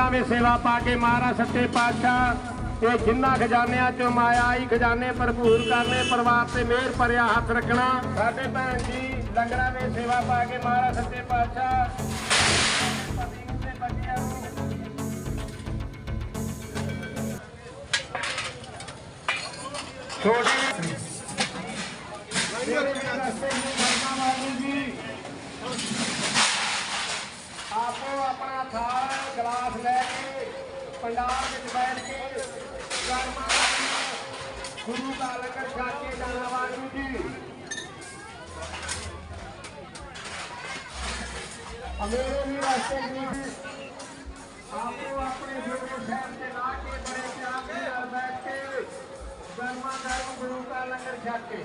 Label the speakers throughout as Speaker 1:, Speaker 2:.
Speaker 1: ਲੰਗਰਾਂ ਵਿੱਚ ਸੇਵਾ ਪਾ ਕੇ ਮਹਾਰਾਜ ਸੱਚੇ ਪਾਤਸ਼ਾਹ। ਇਹ ਜਿੰਨਾ ਖਜ਼ਾਨਿਆਂ ਚੋਂ ਮਾਇਆ ਆਈ, ਖਜ਼ਾਨੇ ਭਰਪੂਰ ਕਰਨੇ, ਪਰਿਵਾਰ ਤੇ ਮਿਹਰ ਭਰਿਆ ਹੱਥ ਰੱਖਣਾ। ਸਾਡੇ ਭੈਣ ਜੀ ਲੰਗਰਾਂ ਵਿੱਚ ਸੇਵਾ ਪਾ ਕੇ ਮਹਾਰਾਜ ਸੱਚੇ ਪਾਤਸ਼ਾਹ। ਪਤੀ ਤੇ ਬੱਚਿਆਂ ਨੂੰ ਛੋਟੀ ਆਪੋ ਆਪਣਾ ਥਾਲ ਗਲਾਸ ਲੈ ਕੇ ਪੰਡਾਲ ਵਿੱਚ ਬੈਠ ਕੇ ਕਰਮਾਂ ਗੁਰੂ ਦਾ ਲੰਗਰ ਛਕ ਕੇ ਜਾਣਾ ਵਾਹਿਗੁਰੂ ਜੀ ਅਮੇਰੇ ਵੀ ਰਸਤੇ ਜੀ ਆਪੋ ਆਪਣੇ ਜੋੜੇ ਸਾਹਿਬ ਤੇ ਲਾ ਕੇ ਬੜੇ ਪਿਆਰ ਦੇ ਨਾਲ ਬੈਠ ਕੇ ਕਰਮਾਂ ਗਰਮ ਗੁਰੂ ਦਾ ਲੰਗਰ ਛਕ ਕੇ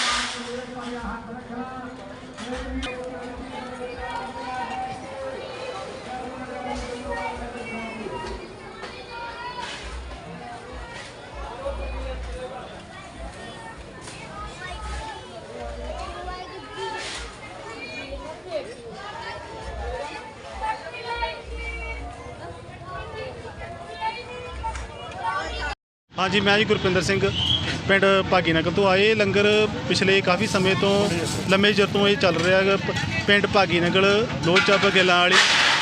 Speaker 2: ਹਾਂਜੀ, ਮੈਂ ਜੀ ਗੁਰਪਿੰਦਰ ਸਿੰਘ, ਪਿੰਡ ਭਾਗੀ ਨਗਰ ਤੋਂ ਆਏ। ਲੰਗਰ ਪਿਛਲੇ ਕਾਫੀ ਸਮੇਂ ਤੋਂ, ਲੰਮੇ ਚਿਰ ਤੋਂ ਇਹ ਚੱਲ ਰਿਹਾ ਹੈਗਾ। ਪ- ਪਿੰਡ ਭਾਗੀਨਗਰ, ਲੋਹ ਚੱਬ ਗਿੱਲਾਂ ਵਾਲੀ,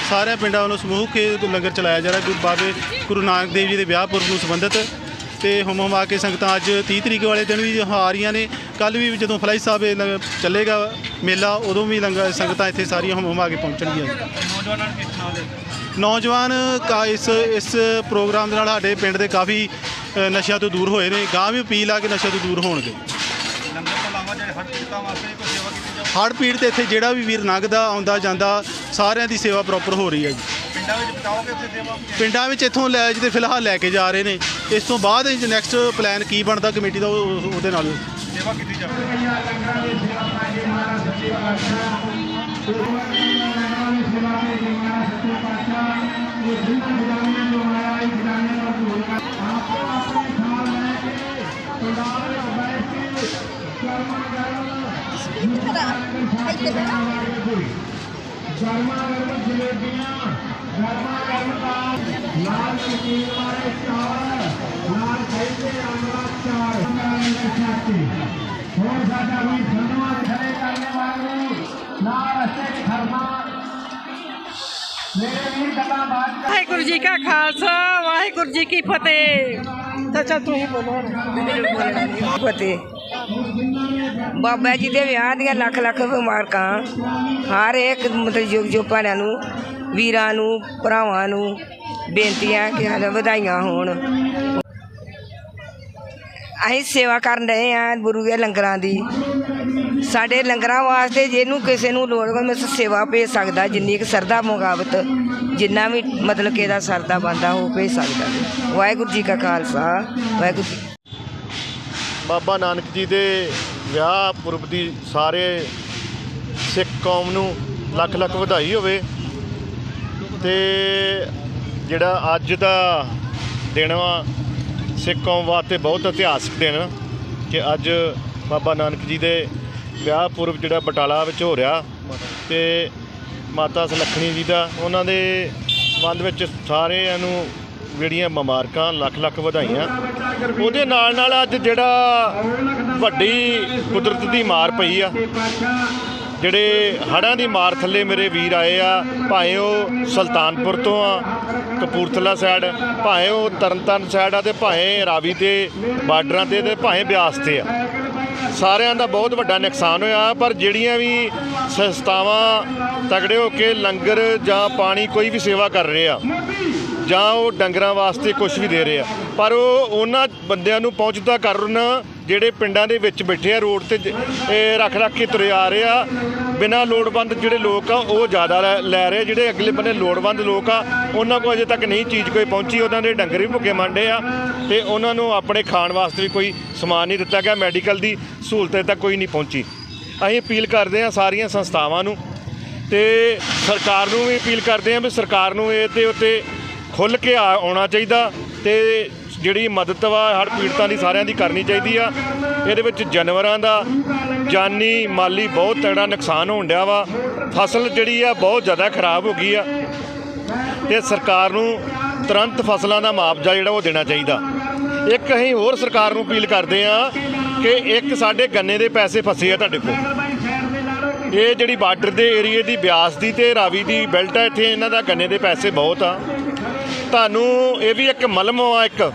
Speaker 2: ਸਾਰਿਆਂ ਪਿੰਡਾਂ ਵੱਲੋਂ ਸਮੂਹ ਕੇ ਲੰਗਰ ਚਲਾਇਆ ਜਾ ਰਿਹਾ। ਗੁਰੂ ਬਾਬੇ, ਗੁਰੂ ਨਾਨਕ ਦੇਵ ਜੀ ਦੇ ਵਿਆਹ ਪੁਰਬ ਨੂੰ ਸੰਬੰਧਿਤ। ਤੇ ਹੁਮ ਹੁਮਾ ਕੇ ਸੰਗਤਾਂ ਅੱਜ 30 ਤਰੀਕ ਵਾਲੇ ਦਿਨ ਵੀ ਆ ਰਹੀਆਂ ਨੇ। ਕੱਲ ਵੀ ਜਦੋਂ ਫਲਾਈ ਸਾਹਿਬ ਚੱਲੇਗਾ ਮੇਲਾ, ਉਦੋਂ ਵੀ ਲੰਗਰ, ਸੰਗਤਾਂ ਇੱਥੇ ਸਾਰੀਆਂ ਹੁਮ ਹੁਮਾ ਕੇ ਪਹੁੰਚਣਗੀਆਂ।
Speaker 3: ਨੌਜਵਾਨਾਂ ਕਿਸ ਤਰ੍ਹਾਂ
Speaker 2: ਨੌਜਵਾਨ ਕਾ, ਇਸ ਇਸ ਪ੍ਰੋਗਰਾਮ ਦੇ ਨਾਲ ਸਾਡੇ ਪਿੰਡ ਦੇ ਕਾਫੀ ਅ, ਨਸ਼ਿਆਂ ਤੋਂ ਦੂਰ ਹੋਏ ਨੇ ਗਾਂ ਵੀ ਅਪੀਲ ਆ ਕਿ ਨਸ਼ਿਆਂ ਤੋਂ ਦੂਰ ਹੋਣਗੇ
Speaker 3: ਲੰਗਰ ਤੋਂ ਇਲਾਵਾ ਜਿਹੜੇ ਹਰ ਪੀੜਤਾਂ ਵਾਸਤੇ ਕੋਈ ਸੇਵਾ ਕੀਤੀ ਜਾਵੇ
Speaker 2: ਹੜ੍ਹ ਪੀੜ ਤੇ ਇੱਥੇ ਜਿਹੜਾ ਵੀ ਵੀਰ ਲੰਘਦਾ ਆਉਂਦਾ ਜਾਂਦਾ ਸਾਰਿਆਂ ਦੀ ਸੇਵਾ ਪ੍ਰੋਪਰ ਹੋ ਰਹੀ ਹੈ ਜੀ
Speaker 3: ਪਿੰਡਾਂ ਵਿੱਚ ਬਤਾਓਗੇ ਉੱਥੇ ਸੇਵਾ
Speaker 2: ਪਿੰਡਾਂ ਵਿੱਚ ਇੱਥੋਂ ਲੈ ਜਿਹਦੇ ਫਿਲਹਾਲ ਲੈ ਕੇ ਜਾ ਰਹੇ ਨੇ ਇਸ ਤੋਂ ਬਾਅਦ ਨੈਕਸਟ ਪਲਾਨ ਕੀ ਬਣਦਾ ਕਮੇਟੀ ਦਾ ਉਹ- ਉਹਦੇ ਨਾਲ
Speaker 3: ਸੇਵਾ ਕੀਤੀ ਜਾਵੇ
Speaker 1: ਗਰਮਾ ਗਰਮ ਜਲੇਬੀਆਂ ਗਰਮਾ ਗਰਮ ਦਾਲ ਲਾਲ ਨਮਕੀਨ ਵਾਲੇ ਚਾਵਲ ਲਾਲ ਖੈਤੇ ਅੰਗਲਾ ਚਾਰ ਲੰਗਰ ਛਾਤੀ ਹੋਰ ਸਾਡਾ ਵੀ ਧੰਨਵਾਦ ਖੜੇ ਕਰਨੇ ਵਾਲੇ ਨਾਲ ਅਸੇ ਖਰਮਾ ਮੇਰੇ ਵੀਰ ਗੱਲਾਂ ਬਾਤ
Speaker 4: ਵਾਹਿਗੁਰੂ ਜੀ ਕਾ ਖਾਲਸਾ, ਵਾਹਿਗੁਰੂ ਜੀ ਕੀ ਫਤਿਹ। ਚਾਚਾ ਤੂੰ ਬੋਲੋ।
Speaker 5: ਫਤਿਹ ਬਾਬਾ ਜੀ ਦੇ ਵਿਆਹ ਦੀਆਂ ਲੱਖ ਲੱਖ ਮੁਬਾਰਕਾਂ। ਹਰ ਇੱਕ ਮਤਲਬ ਯੁਗ ਯੁੱਗ ਵਾਲਿਆਂ ਨੂੰ, ਵੀਰਾਂ ਨੂੰ, ਭਰਾਵਾਂ ਨੂੰ ਬੇਨਤੀਆਂ ਕਿ ਹਾਲੇ ਵਧਾਈਆਂ ਹੋਣ। ਅਸੀਂ ਸੇਵਾ ਕਰਨ ਰਹੇ ਹਾਂ ਗੁਰੂ ਦੇ ਲੰਗਰਾਂ ਦੀ। ਸਾਡੇ ਲੰਗਰਾਂ ਵਾਸਤੇ ਜਿਹਨੂੰ ਕਿਸੇ ਨੂੰ ਲੋੜ ਹੋਵੇ, ਮੈਂ ਸੇਵਾ ਭੇਜ ਸਕਦਾ, ਜਿੰਨੀ ਕੁ ਸਰਦਾ ਮੁਗਾਵਤ ਜਿੰਨਾ ਵੀ ਮਤਲਬ ਕਿ ਇਹਦਾ ਸਰਦਾ ਬੰਦਾ ਉਹ ਭੇਜ ਸਕਦਾ। ਵਾਹਿਗੁਰੂ ਜੀ ਕਾ ਖਾਲਸਾ, ਵਾਹਿਗੁਰੂ ਜੀ
Speaker 6: ਬਾਬਾ ਨਾਨਕ ਜੀ ਦੇ ਵਿਆਹ ਪੁਰਬ ਦੀ ਸਾਰੇ ਸਿੱਖ ਕੌਮ ਨੂੰ ਲੱਖ ਲੱਖ ਵਧਾਈ ਹੋਵੇ ਤੇ ਜਿਹੜਾ ਅੱਜ ਦਾ ਦਿਨ ਵਾ, ਸਿੱਖ ਕੌਮ ਵਾਸਤੇ ਬਹੁਤ ਇਤਿਹਾਸਕ ਦਿਨ ਕਿ ਅੱਜ ਬਾਬਾ ਨਾਨਕ ਜੀ ਦੇ ਵਿਆਹ ਪੁਰਬ ਜਿਹੜਾ ਬਟਾਲਾ ਵਿੱਚ ਹੋ ਰਿਹਾ ਤੇ ਮਾਤਾ ਸੁਲੱਖਣੀ ਜੀ ਦਾ, ਉਹਨਾਂ ਦੇ ਸੰਬੰਧ ਵਿੱਚ ਸਾਰਿਆਂ ਨੂੰ ਜਿਹੜੀਆਂ ਮੁਬਾਰਕਾਂ, ਲੱਖ ਲੱਖ ਵਧਾਈਆਂ। ਉਹਦੇ ਨਾਲ ਨਾਲ ਅੱਜ ਜਿਹੜਾ ਵੱਡੀ ਕੁਦਰਤ ਦੀ ਮਾਰ ਪਈ ਆ। ਜਿਹੜੇ ਹੜ੍ਹਾਂ ਦੀ ਮਾਰ ਥੱਲੇ ਮੇਰੇ ਵੀਰ ਆਏ ਆ, ਭਾਵੇਂ ਉਹ ਸੁਲਤਾਨਪੁਰ ਤੋਂ ਆ, ਕਪੂਰਥਲਾ ਸਾਈਡ ਭਾਵੇਂ ਉਹ ਤਰਨਤਾਰਨ ਸਾਈਡ ਆ ਤੇ ਭਾਵੇਂ ਰਾਵੀ ਦੇ ਬਾਰਡਰਾਂ ਤੇ ਤੇ ਭਾਵੇਂ ਬਿਆਸ ਤੇ ਆ। ਸਾਰਿਆਂ ਦਾ ਬਹੁਤ ਵੱਡਾ ਨੁਕਸਾਨ ਹੋਇਆ, ਪਰ ਜਿਹੜੀਆਂ ਵੀ ਸੰਸਥਾਵਾਂ ਤਗੜੇ ਹੋ ਕੇ ਲੰਗਰ ਜਾਂ ਪਾਣੀ ਕੋਈ ਵੀ ਸੇਵਾ ਕਰ ਰਹੇ ਆ ਜਾਂ ਉਹ ਡੰਗਰਾਂ ਵਾਸਤੇ ਕੁਝ ਵੀ ਦੇ ਰਹੇ ਆ। ਪਰ ਉਹ ਉਹਨਾਂ ਬੰਦਿਆਂ ਨੂੰ ਪਹੁੰਚਦਾ ਕਰਨ ਜਿਹੜੇ ਪਿੰਡਾਂ ਦੇ ਵਿੱਚ ਬੈਠੇ ਆ, ਰੋਡ ਤੇ ਰੱਖ ਰੱਖ ਕੇ ਤੁਰੇ ਆ ਰਹੇ ਆ। ਬਿਨਾਂ ਲੋੜਵੰਦ ਜਿਹੜੇ ਲੋਕ ਆ, ਉਹ ਜ਼ਿਆਦਾ ਲੈ- ਲੈ ਰਹੇ ਜਿਹੜੇ ਅਗਲੇ ਬੰਨੇ ਲੋੜਵੰਦ ਲੋਕ ਆ, ਉਹਨਾਂ ਕੋਲ ਅਜੇ ਤੱਕ ਨਹੀਂ ਚੀਜ਼ ਕੋਈ ਪਹੁੰਚੀ। ਉਹਨਾਂ ਦੇ ਡੰਗਰ ਵੀ ਭੁੱਖੇ ਮੰਡੇ ਆ ਤੇ ਉਹਨਾਂ ਨੂੰ ਆਪਣੇ ਖਾਣ ਵਾਸਤੇ ਵੀ ਕੋਈ ਸਮਾਨ ਨਹੀਂ ਦਿੱਤਾ ਗਿਆ। ਮੈਡੀਕਲ ਦੀ ਸਹੂਲਤ ਤੱਕ ਕੋਈ ਨਹੀਂ ਪਹੁੰਚੀ। ਅਸੀਂ ਅਪੀਲ ਕਰਦੇ ਆ ਸਾਰੀਆਂ ਸੰਸਥਾਵਾਂ ਨੂੰ ਤੇ ਸਰਕਾਰ ਨੂੰ ਵੀ ਅਪੀਲ ਕਰਦੇ ਆ ਵੀ ਸਰਕਾਰ ਨੂੰ ਇਹ ਤੇ ਉੱਤੇ ਖੁੱਲ ਕੇ ਆ- ਆਉਣਾ ਚਾਹੀਦਾ ਤੇ ਜਿਹੜੀ ਮਦਦ ਵਾ ਹਰ ਪੀੜਤਾਂ ਦੀ ਸਾਰਿਆਂ ਦੀ ਕਰਨੀ ਚਾਹੀਦੀ ਆ। ਇਹਦੇ ਵਿੱਚ ਜਾਨਵਰਾਂ ਦਾ ਜਾਨੀ ਮਾਲੀ ਬਹੁਤ ਤਗੜਾ ਨੁਕਸਾਨ ਹੋਣ ਡਿਆ ਵਾ। ਫਸਲ ਜਿਹੜੀ ਆ ਬਹੁਤ ਜ਼ਿਆਦਾ ਖਰਾਬ ਹੋ ਗਈ ਆ ਤੇ ਸਰਕਾਰ ਨੂੰ ਤੁਰੰਤ ਫਸਲਾਂ ਦਾ ਮੁਆਵਜ਼ਾ ਜਿਹੜਾ ਉਹ ਦੇਣਾ ਚਾਹੀਦਾ। ਇੱਕ ਅਸੀਂ ਹੋਰ ਸਰਕਾਰ ਨੂੰ ਅਪੀਲ ਕਰਦੇ ਆ ਕਿ ਇੱਕ ਸਾਡੇ ਗੰਨੇ ਦੇ ਪੈਸੇ ਫਸੇ ਆ ਤੁਹਾਡੇ ਕੋਲ। ਇਹ ਜਿਹੜੀ ਬਾਰਡਰ ਦੇ ਏਰੀਏ ਦੀ ਬਿਆਸ ਦੀ ਤੇ ਰਾਵੀ ਦੀ ਬੈਲਟ ਆ, ਇੱਥੇ ਇਹਨਾਂ ਦਾ ਗੰਨੇ ਦੇ ਪੈਸੇ ਬਹੁਤ ਆ। ਤੁਹਾਨੂੰ ਇਹ ਵੀ ਇੱਕ ਮਲਮ ਆ ਇੱਕ,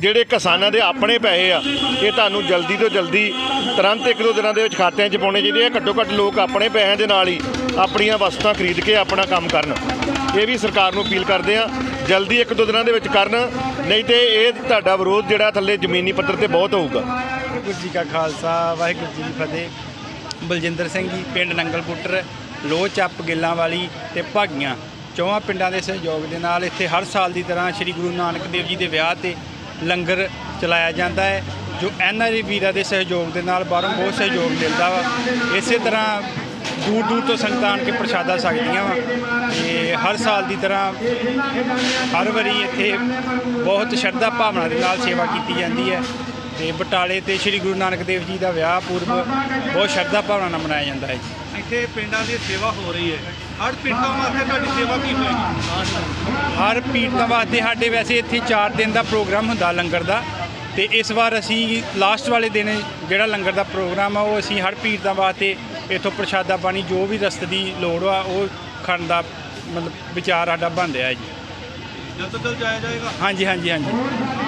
Speaker 6: ਜਿਹੜੇ ਕਿਸਾਨਾਂ ਦੇ ਆਪਣੇ ਪੈਸੇ ਆ, ਇਹ ਤੁਹਾਨੂੰ ਜਲਦੀ ਤੋਂ ਜਲਦੀ, ਤੁਰੰਤ ਇੱਕ ਦੋ ਦਿਨਾਂ ਦੇ ਵਿੱਚ ਖਾਤਿਆਂ 'ਚ ਪਾਉਣੇ ਚਾਹੀਦੇ ਆ। ਘੱਟੋ ਘੱਟ ਲੋਕ ਆਪਣੇ ਪੈਸਿਆਂ ਦੇ ਨਾਲ ਹੀ ਆਪਣੀਆਂ ਵਸਤਾਂ ਖਰੀਦ ਕੇ ਆਪਣਾ ਕੰਮ ਕਰਨ। ਇਹ ਵੀ ਸਰਕਾਰ ਨੂੰ ਅਪੀਲ ਕਰਦੇ ਆ, ਜਲਦੀ ਇੱਕ ਦੋ ਦਿਨਾਂ ਦੇ ਵਿੱਚ ਕਰਨ, ਨਹੀਂ ਤੇ ਇਹ ਤੁਹਾਡਾ ਵਿਰੋਧ ਜਿਹੜਾ ਥੱਲੇ ਜ਼ਮੀਨੀ ਪੱਧਰ ਤੇ ਬਹੁਤ ਹੋਊਗਾ।
Speaker 7: ਵਾਹਿਗੁਰੂ ਜੀ ਕਾ ਖਾਲਸਾ, ਵਾਹਿਗੁਰੂ ਜੀ ਕੀ ਫਤਿਹ। ਬਲਜਿੰਦਰ ਸਿੰਘ ਜੀ, ਪਿੰਡ ਨੰਗਲਪੁੱਟਰ ਲੋਹ ਚੱਪ ਗਿੱਲਾਂ ਵਾਲੀ ਤੇ ਭਾਗੀਆਂ। ਚੌਹਾਂ ਪਿੰਡਾਂ ਦੇ ਸਹਿਯੋਗ ਦੇ ਨਾਲ ਇੱਥੇ ਹਰ ਸਾਲ ਦੀ ਤਰ੍ਹਾਂ ਸ੍ਰੀ ਗੁਰੂ ਨਾਨਕ ਦੇਵ ਜੀ ਦੇ ਵਿਆਹ ਤੇ ਲੰਗਰ ਚਲਾਇਆ ਜਾਂਦਾ ਹੈ, ਜੋ ਐਨਆਰਏ ਵੀਰਾਂ ਦੇ ਸਹਿਯੋਗ ਦੇ ਨਾਲ ਬਾਹਰੋਂ ਬਹੁਤ ਸਹਿਯੋਗ ਮਿਲਦਾ ਵਾ। ਇਸੇ ਤਰ੍ਹਾਂ ਦੂਰ ਦੂਰ ਤੋਂ ਸੰਗਤਾਂ ਆਣ ਕੇ ਪ੍ਰਸ਼ਾਦਾ ਸਕਦੀਆਂ ਵਾ ਤੇ ਹਰ ਸਾਲ ਦੀ ਤਰ੍ਹਾਂ ਹਰ ਵਾਰੀ ਇੱਥੇ ਬਹੁਤ ਸ਼ਰਧਾ ਭਾਵਨਾ ਦੇ ਨਾਲ ਸੇਵਾ ਕੀਤੀ ਜਾਂਦੀ ਹੈ ਤੇ ਬਟਾਲੇ ਤੇ ਸ੍ਰੀ ਗੁਰੂ ਨਾਨਕ ਦੇਵ ਜੀ ਦਾ ਵਿਆਹ ਪੂਰਬ ਬਹੁਤ ਸ਼ਰਧਾ ਭਾਵਨਾ ਨਾਲ ਮਨਾਇਆ ਜਾਂਦਾ ਹੈ ਜੀ।
Speaker 3: ਇੱਥੇ ਪਿੰਡਾਂ ਦੀ ਸੇਵਾ ਹੋ ਰਹੀ ਹੈ। ਹਰ ਪਿੰਡਾਂ ਵਾਸਤੇ ਤੁਹਾਡੀ ਸੇਵਾ ਕੀ ਹੋਏਗੀ?
Speaker 7: ਹਰ ਪੀੜਤਾਂ ਵਾਸਤੇ ਸਾਡੇ ਵੈਸੇ ਇੱਥੇ 4 ਦਿਨ ਦਾ ਪ੍ਰੋਗਰਾਮ ਹੁੰਦਾ ਲੰਗਰ ਦਾ ਤੇ ਇਸ ਵਾਰ ਅਸੀਂ ਲਾਸਟ ਵਾਲੇ ਦਿਨ ਜਿਹੜਾ ਲੰਗਰ ਦਾ ਪ੍ਰੋਗਰਾਮ ਆ ਉਹ ਅਸੀਂ ਹਰ ਪੀੜਤਾਂ ਵਾਸਤੇ ਇੱਥੋਂ ਪ੍ਰਸ਼ਾਦਾ ਪਾਣੀ ਜੋ ਵੀ ਰਸਤ ਦੀ ਲੋੜ ਆ ਉਹ ਖਾਣ ਦਾ ਮਤਲਬ ਵਿਚਾਰ ਸਾਡਾ ਹੈ ਜੀ।
Speaker 3: ਜਲਦ ਤੋਂ ਜਲਦ ਜਾਇਆ ਜਾਏਗਾ।
Speaker 7: ਹਾਂਜੀ ਹਾਂਜੀ ਹਾਂਜੀ।